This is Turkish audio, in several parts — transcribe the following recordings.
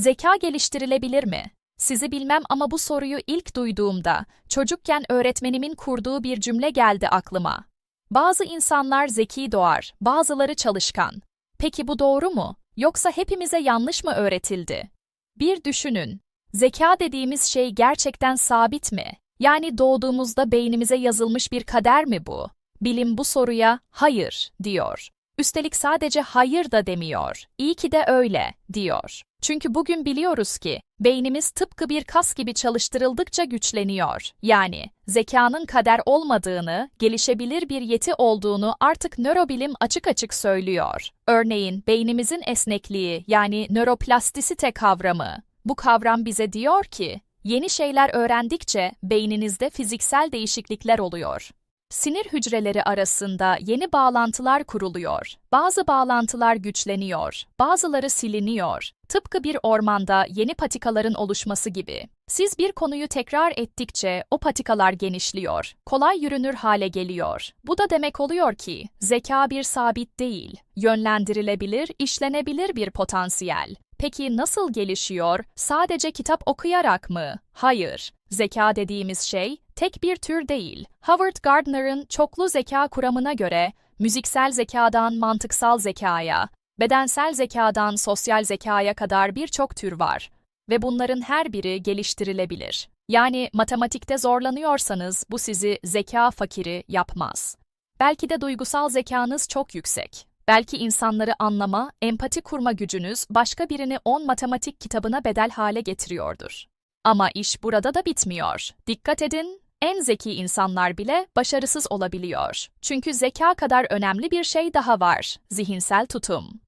Zeka geliştirilebilir mi? Sizi bilmem ama bu soruyu ilk duyduğumda, çocukken öğretmenimin kurduğu bir cümle geldi aklıma. Bazı insanlar zeki doğar, bazıları çalışkan. Peki bu doğru mu? Yoksa hepimize yanlış mı öğretildi? Bir düşünün. Zeka dediğimiz şey gerçekten sabit mi? Yani doğduğumuzda beynimize yazılmış bir kader mi bu? Bilim bu soruya hayır diyor. Üstelik sadece hayır da demiyor. İyi ki de öyle diyor. Çünkü bugün biliyoruz ki beynimiz tıpkı bir kas gibi çalıştırıldıkça güçleniyor. Yani zekanın kader olmadığını, gelişebilir bir yeti olduğunu artık nörobilim açık açık söylüyor. Örneğin beynimizin esnekliği yani nöroplastisite kavramı. Bu kavram bize diyor ki yeni şeyler öğrendikçe beyninizde fiziksel değişiklikler oluyor. Sinir hücreleri arasında yeni bağlantılar kuruluyor. Bazı bağlantılar güçleniyor, bazıları siliniyor. Tıpkı bir ormanda yeni patikaların oluşması gibi. Siz bir konuyu tekrar ettikçe o patikalar genişliyor, kolay yürünür hale geliyor. Bu da demek oluyor ki zeka bir sabit değil, yönlendirilebilir, işlenebilir bir potansiyel. Peki nasıl gelişiyor? Sadece kitap okuyarak mı? Hayır. Zeka dediğimiz şey tek bir tür değil. Howard Gardner'ın çoklu zeka kuramına göre müziksel zekadan mantıksal zekaya, bedensel zekadan sosyal zekaya kadar birçok tür var ve bunların her biri geliştirilebilir. Yani matematikte zorlanıyorsanız bu sizi zeka fakiri yapmaz. Belki de duygusal zekanız çok yüksek. Belki insanları anlama, empati kurma gücünüz başka birini 10 matematik kitabına bedel hale getiriyordur. Ama iş burada da bitmiyor. Dikkat edin, en zeki insanlar bile başarısız olabiliyor. Çünkü zeka kadar önemli bir şey daha var, zihinsel tutum.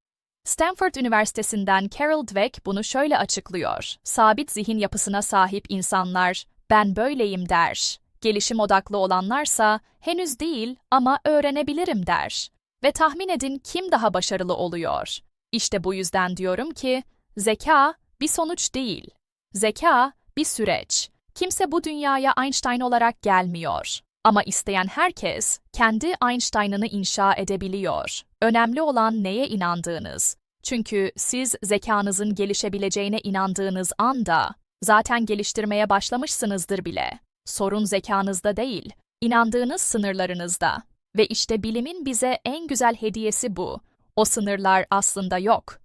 Stanford Üniversitesi'nden Carol Dweck bunu şöyle açıklıyor. Sabit zihin yapısına sahip insanlar, ben böyleyim der. Gelişim odaklı olanlarsa, henüz değil ama öğrenebilirim der. Ve tahmin edin kim daha başarılı oluyor? İşte bu yüzden diyorum ki, zeka bir sonuç değil. Zeka bir süreç. Kimse bu dünyaya Einstein olarak gelmiyor. Ama isteyen herkes kendi Einstein'ını inşa edebiliyor. Önemli olan neye inandığınız. Çünkü siz zekanızın gelişebileceğine inandığınız anda zaten geliştirmeye başlamışsınızdır bile. Sorun zekanızda değil, inandığınız sınırlarınızda. Ve işte bilimin bize en güzel hediyesi bu. O sınırlar aslında yok.